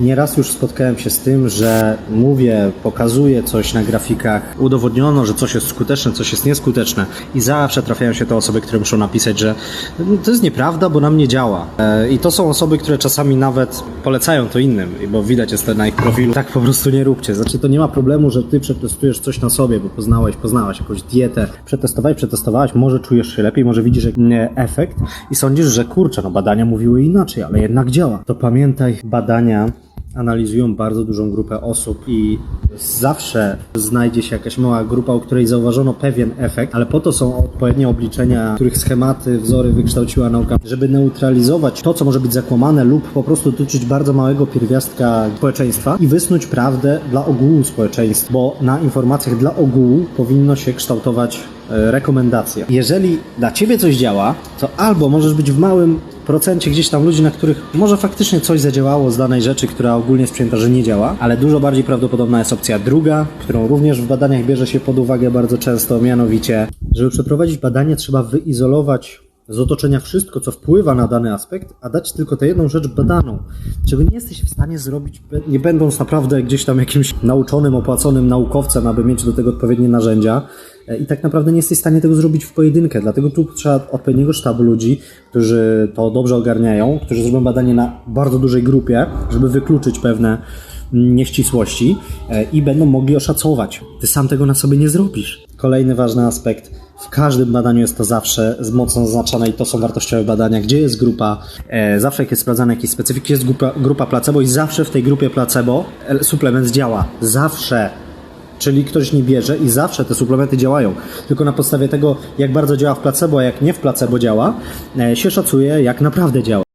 Nieraz już spotkałem się z tym, że mówię, pokazuję coś na grafikach, udowodniono, że coś jest skuteczne, coś jest nieskuteczne i zawsze trafiają się te osoby, które muszą napisać, że "No, to jest nieprawda, bo nam nie działa. E, I to są osoby, które czasami nawet polecają to innym, bo widać jest to na ich profilu. Tak po prostu nie róbcie. Znaczy to nie ma problemu, że ty przetestujesz coś na sobie, bo poznałeś, poznałaś jakąś dietę, przetestowałeś, przetestowałaś, może czujesz się lepiej, może widzisz efekt i sądzisz, że kurczę, no badania mówiły inaczej, ale jednak działa. To pamiętaj, badania analizują bardzo dużą grupę osób i zawsze znajdzie się jakaś mała grupa, u której zauważono pewien efekt, ale po to są odpowiednie obliczenia, których schematy, wzory wykształciła nauka, żeby neutralizować to, co może być zakłamane lub po prostu dotyczyć bardzo małego pierwiastka społeczeństwa i wysnuć prawdę dla ogółu społeczeństwa, bo na informacjach dla ogółu powinno się kształtować e, rekomendacja. Jeżeli dla ciebie coś działa, to albo możesz być w małym procencie gdzieś tam ludzi, na których może faktycznie coś zadziałało z danej rzeczy, która ogólnie że nie działa, ale dużo bardziej prawdopodobna jest opcja druga, którą również w badaniach bierze się pod uwagę bardzo często, mianowicie, żeby przeprowadzić badanie trzeba wyizolować z otoczenia wszystko, co wpływa na dany aspekt, a dać tylko tę jedną rzecz badaną, czego nie jesteś w stanie zrobić, nie będąc naprawdę gdzieś tam jakimś nauczonym, opłaconym naukowcem, aby mieć do tego odpowiednie narzędzia. E, I tak naprawdę nie jesteś w stanie tego zrobić w pojedynkę, dlatego tu trzeba odpowiedniego sztabu ludzi, którzy to dobrze ogarniają, którzy zrobią badanie na bardzo dużej grupie, żeby wykluczyć pewne mm, nieścisłości e, i będą mogli oszacować. Ty sam tego na sobie nie zrobisz. Kolejny ważny aspekt. W każdym badaniu jest to zawsze mocno zaznaczone i to są wartościowe badania, gdzie jest grupa, e, zawsze jak jest sprawdzane jakieś specyfiki, jest grupa, grupa placebo i zawsze w tej grupie placebo suplement działa. Zawsze. Czyli ktoś nie bierze i zawsze te suplementy działają. Tylko na podstawie tego, jak bardzo działa w placebo, a jak nie w placebo działa, e, się szacuje, jak naprawdę działa.